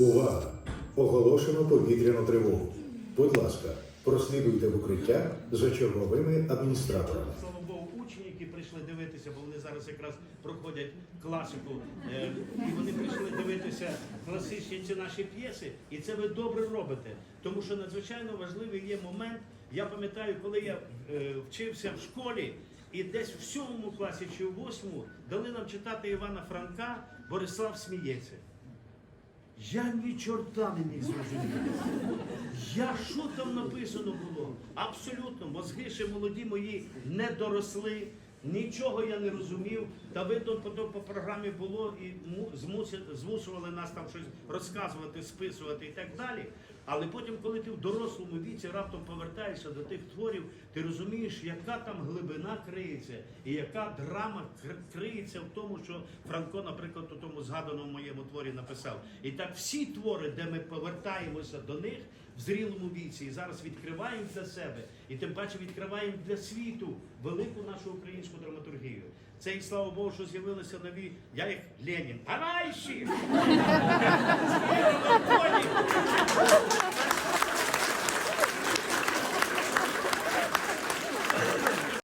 Увага! Оголошено повітряну тривогу. Будь ласка, прослідуйте в укриття за черговими адміністраторами. Слава Богу, учні, які прийшли дивитися, бо вони зараз якраз проходять класику, е, і вони прийшли дивитися класичні ці наші п'єси, і це ви добре робите. Тому що надзвичайно важливий є момент. Я пам'ятаю, коли я е, вчився в школі, і десь в сьомому класі чи в восьмому дали нам читати Івана Франка Борислав сміється. Я ні чорта не міг зрозуміти. Я що там написано було? Абсолютно, мозги ще молоді мої не доросли, нічого я не розумів. Та видно, по, по програмі було і му- змусували нас там щось розказувати, списувати і так далі. Але потім, коли ти в дорослому віці раптом повертаєшся до тих творів, ти розумієш, яка там глибина криється, і яка драма криється в тому, що Франко, наприклад, у тому згаданому моєму творі написав. І так всі твори, де ми повертаємося до них в зрілому віці, і зараз відкриваємо для себе, і тим паче відкриваємо для світу велику нашу українську драматургію. Це і слава Богу, що з'явилися нові. Я їх Ленін. Товариші!